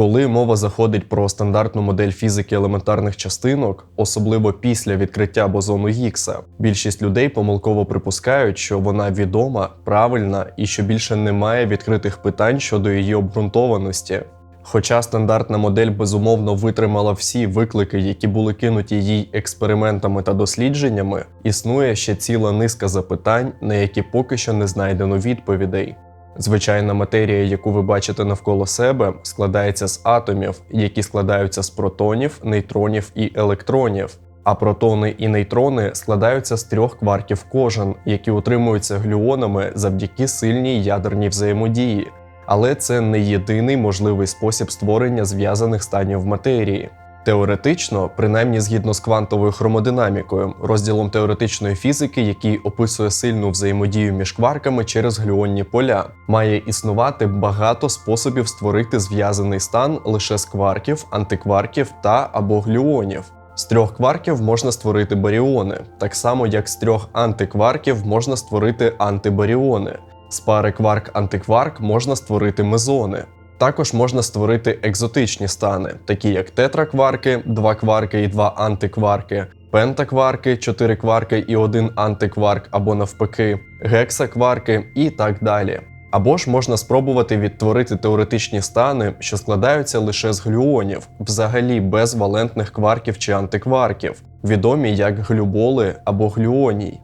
Коли мова заходить про стандартну модель фізики елементарних частинок, особливо після відкриття бозону Гіггса, більшість людей помилково припускають, що вона відома, правильна і що більше немає відкритих питань щодо її обґрунтованості. Хоча стандартна модель безумовно витримала всі виклики, які були кинуті їй експериментами та дослідженнями, існує ще ціла низка запитань, на які поки що не знайдено відповідей. Звичайна матерія, яку ви бачите навколо себе, складається з атомів, які складаються з протонів, нейтронів і електронів. А протони і нейтрони складаються з трьох кварків кожен, які утримуються глюонами завдяки сильній ядерній взаємодії. Але це не єдиний можливий спосіб створення зв'язаних станів матерії. Теоретично, принаймні згідно з квантовою хромодинамікою, розділом теоретичної фізики, який описує сильну взаємодію між кварками через глюонні поля, має існувати багато способів створити зв'язаний стан лише з кварків, антикварків та або глюонів. З трьох кварків можна створити баріони, так само як з трьох антикварків можна створити антибаріони. З пари кварк-антикварк можна створити мезони. Також можна створити екзотичні стани, такі як тетракварки, два кварки і два антикварки, пентакварки, чотири кварки і один антикварк або навпаки, гексакварки і так далі. Або ж можна спробувати відтворити теоретичні стани, що складаються лише з глюонів, взагалі без валентних кварків чи антикварків, відомі як глюболи або глюоній.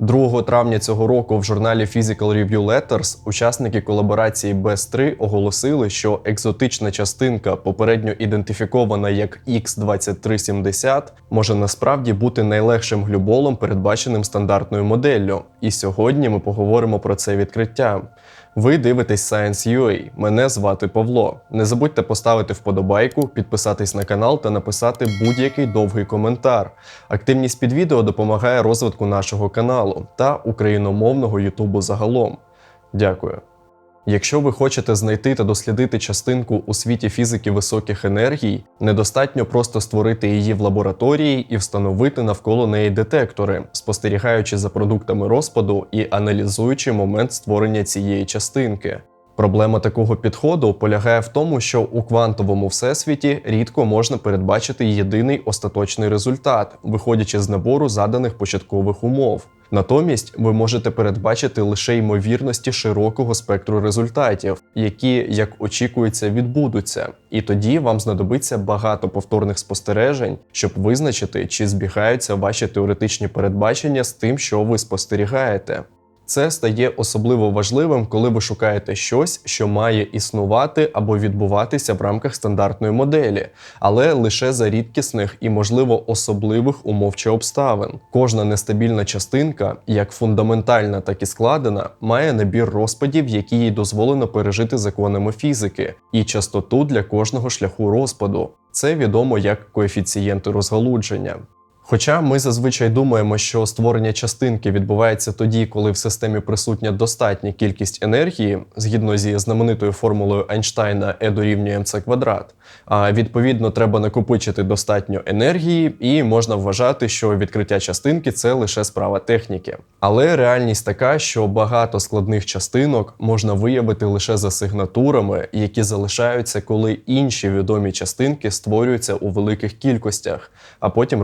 2 травня цього року в журналі Physical Review Letters учасники колаборації BES3 оголосили, що екзотична частинка, попередньо ідентифікована як X2370, може насправді бути найлегшим глюболом, передбаченим стандартною моделлю. І сьогодні ми поговоримо про це відкриття. Ви дивитесь Science.ua, Мене звати Павло. Не забудьте поставити вподобайку, підписатись на канал та написати будь-який довгий коментар. Активність під відео допомагає розвитку нашого каналу та україномовного Ютубу загалом. Дякую. Якщо ви хочете знайти та дослідити частинку у світі фізики високих енергій, недостатньо просто створити її в лабораторії і встановити навколо неї детектори, спостерігаючи за продуктами розпаду і аналізуючи момент створення цієї частинки. Проблема такого підходу полягає в тому, що у квантовому всесвіті рідко можна передбачити єдиний остаточний результат, виходячи з набору заданих початкових умов. Натомість ви можете передбачити лише ймовірності широкого спектру результатів, які, як очікується, відбудуться, і тоді вам знадобиться багато повторних спостережень, щоб визначити, чи збігаються ваші теоретичні передбачення з тим, що ви спостерігаєте. Це стає особливо важливим, коли ви шукаєте щось, що має існувати або відбуватися в рамках стандартної моделі, але лише за рідкісних і, можливо, особливих умов чи обставин. Кожна нестабільна частинка, як фундаментальна, так і складена, має набір розпадів, які їй дозволено пережити законами фізики, і частоту для кожного шляху розпаду. Це відомо як коефіцієнти розгалудження. Хоча ми зазвичай думаємо, що створення частинки відбувається тоді, коли в системі присутня достатня кількість енергії, згідно зі знаменитою формулою Ейнштейна E дорівнює mc квадрат, а відповідно треба накопичити достатньо енергії, і можна вважати, що відкриття частинки це лише справа техніки. Але реальність така, що багато складних частинок можна виявити лише за сигнатурами, які залишаються, коли інші відомі частинки створюються у великих кількостях, а потім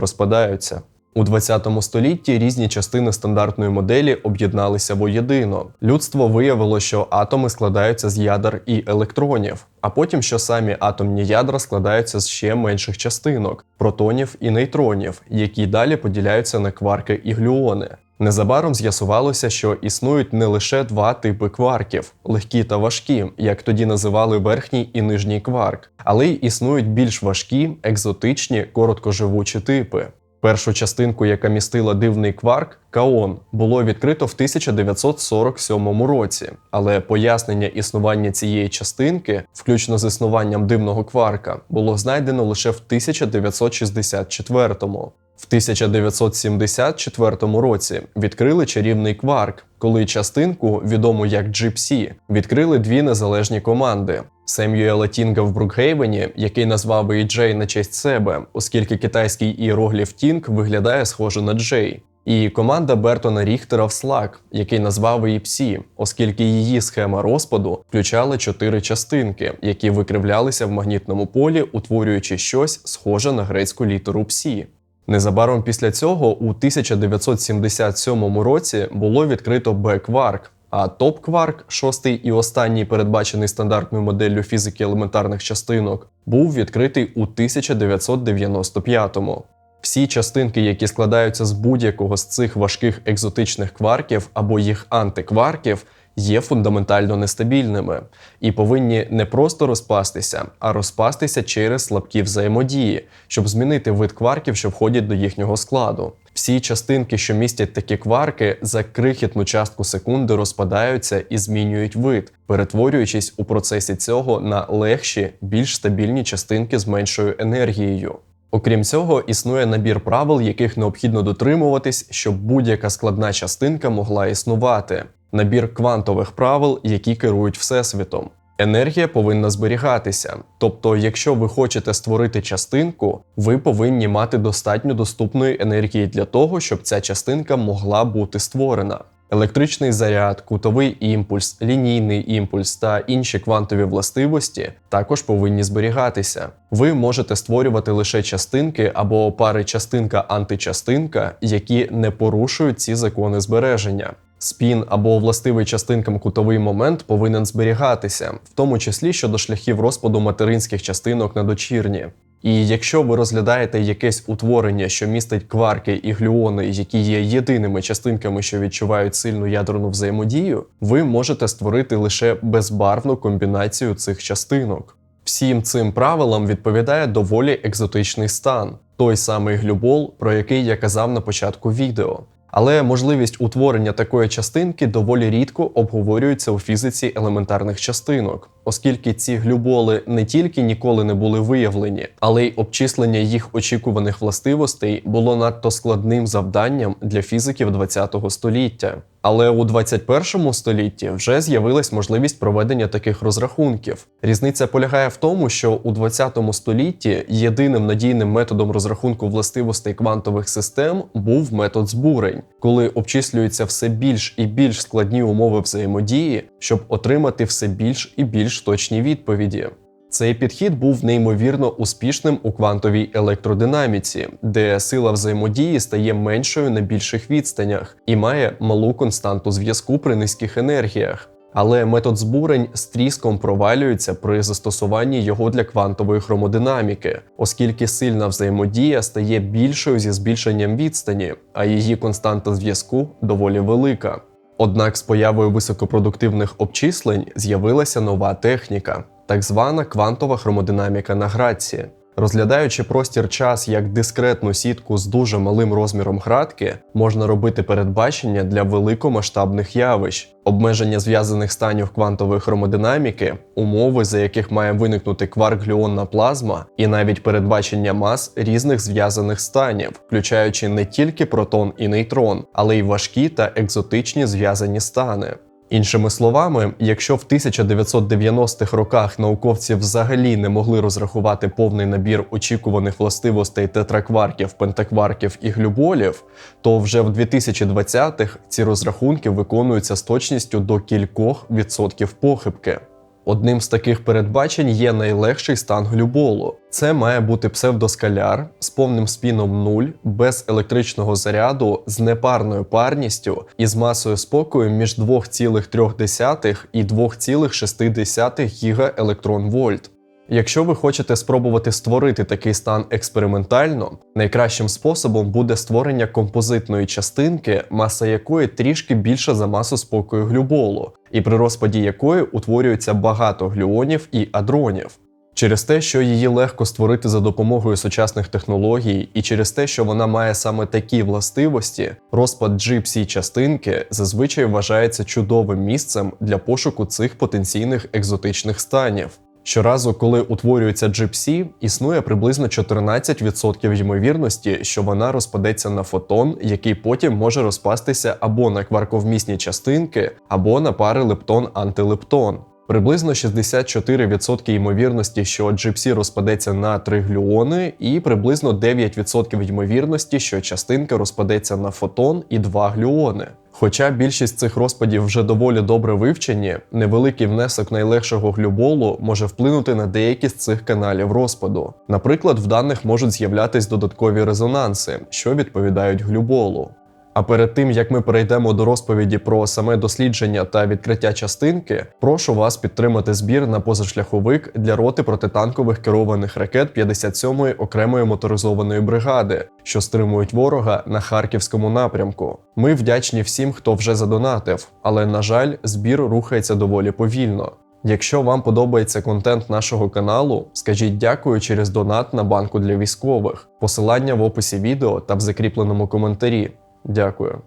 розпадаються. У 20 столітті різні частини стандартної моделі об'єдналися воєдино. Людство виявило, що атоми складаються з ядер і електронів, а потім, що самі атомні ядра складаються з ще менших частинок протонів і нейтронів, які далі поділяються на кварки і глюони. Незабаром з'ясувалося, що існують не лише два типи кварків легкі та важкі, як тоді називали верхній і нижній кварк, але й існують більш важкі, екзотичні, короткоживучі типи. Першу частинку, яка містила дивний кварк, Каон, було відкрито в 1947 році, але пояснення існування цієї частинки, включно з існуванням дивного кварка, було знайдено лише в 1964-му. В 1974 році відкрили чарівний кварк, коли частинку, відому як GPC, відкрили дві незалежні команди. Сем'юела Тінга в Брукгейвені, який назвав її Джей на честь себе, оскільки китайський іерогліф Тінг виглядає схоже на Джей. І команда Бертона Ріхтера в Slack, який назвав її Псі, оскільки її схема розпаду включала чотири частинки, які викривлялися в магнітному полі, утворюючи щось схоже на грецьку літеру Псі. Незабаром після цього, у 1977 році, було відкрито Б-кварк, а топ-кварк, шостий і останній передбачений стандартною моделлю фізики елементарних частинок, був відкритий у 1995-му. Всі частинки, які складаються з будь-якого з цих важких екзотичних кварків або їх антикварків, є фундаментально нестабільними і повинні не просто розпастися, а розпастися через слабкі взаємодії, щоб змінити вид кварків, що входять до їхнього складу. Всі частинки, що містять такі кварки, за крихітну частку секунди розпадаються і змінюють вид, перетворюючись у процесі цього на легші, більш стабільні частинки з меншою енергією. Окрім цього, існує набір правил, яких необхідно дотримуватись, щоб будь-яка складна частинка могла існувати. Набір квантових правил, які керують всесвітом. Енергія повинна зберігатися. Тобто, якщо ви хочете створити частинку, ви повинні мати достатньо доступної енергії для того, щоб ця частинка могла бути створена. Електричний заряд, кутовий імпульс, лінійний імпульс та інші квантові властивості також повинні зберігатися. Ви можете створювати лише частинки або пари частинка-античастинка, які не порушують ці закони збереження. Спін або властивий частинкам кутовий момент повинен зберігатися, в тому числі щодо шляхів розпаду материнських частинок на дочірні. І якщо ви розглядаєте якесь утворення, що містить кварки і глюони, які є єдиними частинками, що відчувають сильну ядерну взаємодію, ви можете створити лише безбарвну комбінацію цих частинок. Всім цим правилам відповідає доволі екзотичний стан, той самий глюбол, про який я казав на початку відео. Але можливість утворення такої частинки доволі рідко обговорюється у фізиці елементарних частинок, оскільки ці глюболи не тільки ніколи не були виявлені, але й обчислення їх очікуваних властивостей було надто складним завданням для фізиків ХХ століття. Але у 21 столітті вже з'явилась можливість проведення таких розрахунків. Різниця полягає в тому, що у 20 столітті єдиним надійним методом розрахунку властивостей квантових систем був метод збурень, коли обчислюються все більш і більш складні умови взаємодії, щоб отримати все більш і більш точні відповіді. Цей підхід був неймовірно успішним у квантовій електродинаміці, де сила взаємодії стає меншою на більших відстанях і має малу константу зв'язку при низьких енергіях. Але метод збурень з тріском провалюється при застосуванні його для квантової хромодинаміки, оскільки сильна взаємодія стає більшою зі збільшенням відстані, а її константа зв'язку доволі велика. Однак з появою високопродуктивних обчислень з'явилася нова техніка так звана квантова хромодинаміка на граці. Розглядаючи простір час як дискретну сітку з дуже малим розміром градки, можна робити передбачення для великомасштабних явищ, обмеження зв'язаних станів квантової хромодинаміки, умови, за яких має виникнути кварк-глюонна плазма, і навіть передбачення мас різних зв'язаних станів, включаючи не тільки протон і нейтрон, але й важкі та екзотичні зв'язані стани. Іншими словами, якщо в 1990-х роках науковці взагалі не могли розрахувати повний набір очікуваних властивостей тетракварків, пентакварків і глюболів, то вже в 2020-х ці розрахунки виконуються з точністю до кількох відсотків похибки. Одним з таких передбачень є найлегший стан глюболу. Це має бути псевдоскаляр з повним спіном 0, без електричного заряду, з непарною парністю і з масою спокою між 2,3 і 2,6 гігаелектронвольт. Якщо ви хочете спробувати створити такий стан експериментально, найкращим способом буде створення композитної частинки, маса якої трішки більша за масу спокою глюболу, і при розпаді якої утворюється багато глюонів і адронів. Через те, що її легко створити за допомогою сучасних технологій, і через те, що вона має саме такі властивості, розпад GPC частинки зазвичай вважається чудовим місцем для пошуку цих потенційних екзотичних станів. Щоразу, коли утворюється GPC, існує приблизно 14% ймовірності, що вона розпадеться на фотон, який потім може розпастися або на кварковмісні частинки, або на пари лептон-антилептон. Приблизно 64% ймовірності, що GPC розпадеться на три глюони, і приблизно 9% ймовірності, що частинка розпадеться на фотон і два глюони. Хоча більшість цих розпадів вже доволі добре вивчені, невеликий внесок найлегшого глюболу може вплинути на деякі з цих каналів розпаду. Наприклад, в даних можуть з'являтись додаткові резонанси, що відповідають глюболу. А перед тим як ми перейдемо до розповіді про саме дослідження та відкриття частинки, прошу вас підтримати збір на позашляховик для роти протитанкових керованих ракет 57-ї окремої моторизованої бригади, що стримують ворога на харківському напрямку. Ми вдячні всім, хто вже задонатив, але на жаль, збір рухається доволі повільно. Якщо вам подобається контент нашого каналу, скажіть дякую через донат на банку для військових. Посилання в описі відео та в закріпленому коментарі. Дякую.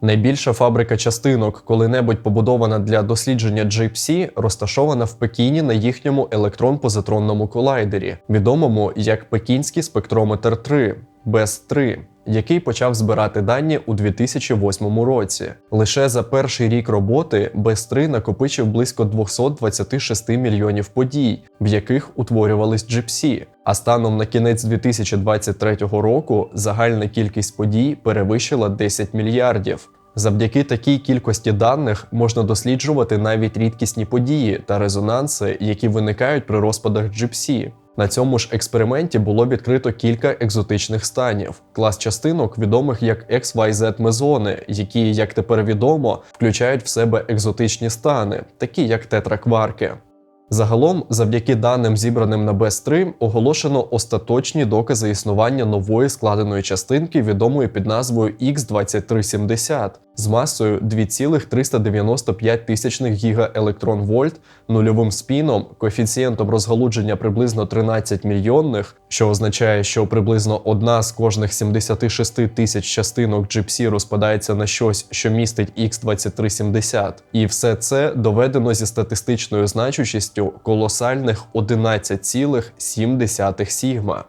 Найбільша фабрика частинок, коли-небудь побудована для дослідження GPC, розташована в Пекіні на їхньому електрон-позитронному колайдері, відомому як Пекінський спектрометр 3 BES-3, який почав збирати дані у 2008 році. Лише за перший рік роботи BES-3 накопичив близько 226 мільйонів подій, в яких утворювались GPC. А станом на кінець 2023 року загальна кількість подій перевищила 10 мільярдів. Завдяки такій кількості даних можна досліджувати навіть рідкісні події та резонанси, які виникають при розпадах GPC. На цьому ж експерименті було відкрито кілька екзотичних станів, клас частинок, відомих як XYZ мезони, які, як тепер відомо, включають в себе екзотичні стани, такі як тетракварки. Загалом, завдяки даним зібраним на BES-3, оголошено остаточні докази існування нової складеної частинки, відомої під назвою X2370 з масою 2,395 тисячних гігаелектронвольт, нульовим спіном, коефіцієнтом розгалудження приблизно 13 мільйонних, що означає, що приблизно одна з кожних 76 тисяч частинок GPC розпадається на щось, що містить X2370. І все це доведено зі статистичною значущістю колосальних 11,7 сігма.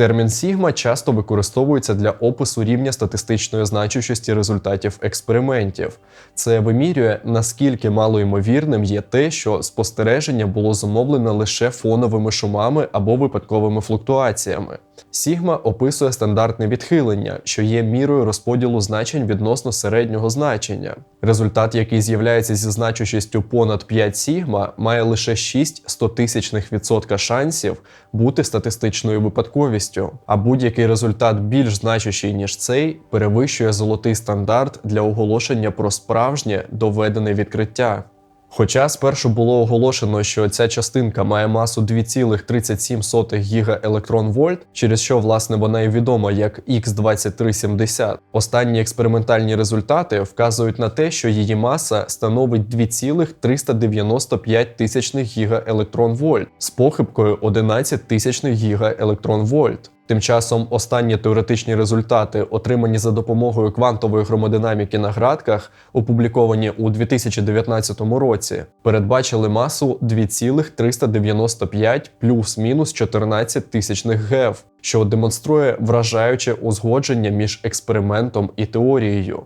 Термін сігма часто використовується для опису рівня статистичної значущості результатів експериментів. Це вимірює, наскільки малоймовірним є те, що спостереження було зумовлене лише фоновими шумами або випадковими флуктуаціями. Сігма описує стандартне відхилення, що є мірою розподілу значень відносно середнього значення. Результат, який з'являється зі значущістю понад 5 сігма, має лише 6 стотисячних відсотка шансів бути статистичною випадковістю, а будь-який результат більш значущий ніж цей перевищує золотий стандарт для оголошення про справжнє доведене відкриття. Хоча спершу було оголошено, що ця частинка має масу 2,37 гігаелектронвольт, через що власне вона і відома як X2370, останні експериментальні результати вказують на те, що її маса становить 2,395 тисячних гігаелектронвольт з похибкою 11 тисячних гігаелектронвольт. Тим часом останні теоретичні результати, отримані за допомогою квантової хромодинаміки на градках, опубліковані у 2019 році, передбачили масу 2,395 плюс-мінус 14 тисячних ГЕВ, що демонструє вражаюче узгодження між експериментом і теорією.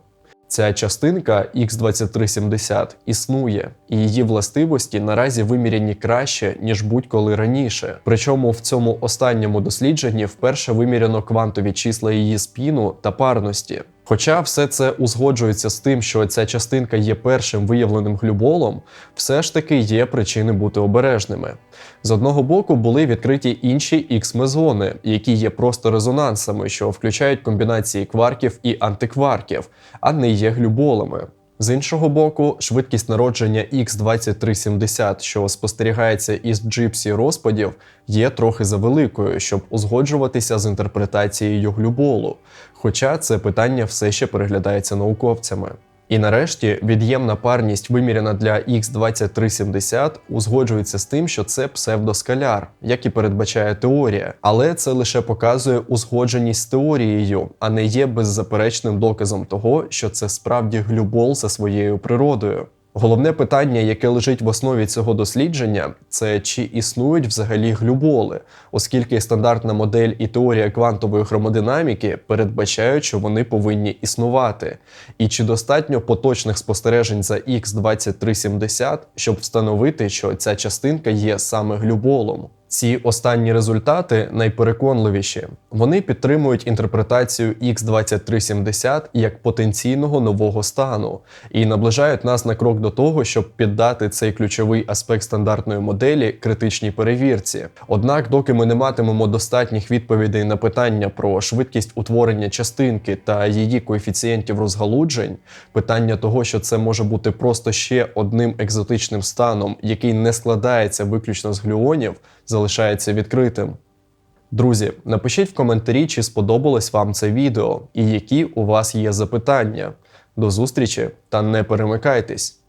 Ця частинка X2370 існує, і її властивості наразі виміряні краще, ніж будь-коли раніше. Причому в цьому останньому дослідженні вперше виміряно квантові числа її спіну та парності. Хоча все це узгоджується з тим, що ця частинка є першим виявленим глюболом, все ж таки є причини бути обережними. З одного боку були відкриті інші X-мезони, які є просто резонансами, що включають комбінації кварків і антикварків, а не є глюболами. З іншого боку, швидкість народження X2370, що спостерігається із джипсі розпадів, є трохи завеликою, щоб узгоджуватися з інтерпретацією глюболу, хоча це питання все ще переглядається науковцями. І нарешті від'ємна парність, виміряна для X2370, узгоджується з тим, що це псевдоскаляр, як і передбачає теорія, але це лише показує узгодженість з теорією, а не є беззаперечним доказом того, що це справді глюбол за своєю природою. Головне питання, яке лежить в основі цього дослідження, це чи існують взагалі глюболи, оскільки стандартна модель і теорія квантової хромодинаміки передбачають, що вони повинні існувати. І чи достатньо поточних спостережень за X2370, щоб встановити, що ця частинка є саме глюболом. Ці останні результати найпереконливіші. Вони підтримують інтерпретацію X2370 як потенційного нового стану і наближають нас на крок до того, щоб піддати цей ключовий аспект стандартної моделі критичній перевірці. Однак, доки ми не матимемо достатніх відповідей на питання про швидкість утворення частинки та її коефіцієнтів розгалуджень, питання того, що це може бути просто ще одним екзотичним станом, який не складається виключно з глюонів, залишається відкритим. Друзі, напишіть в коментарі, чи сподобалось вам це відео і які у вас є запитання. До зустрічі та не перемикайтесь!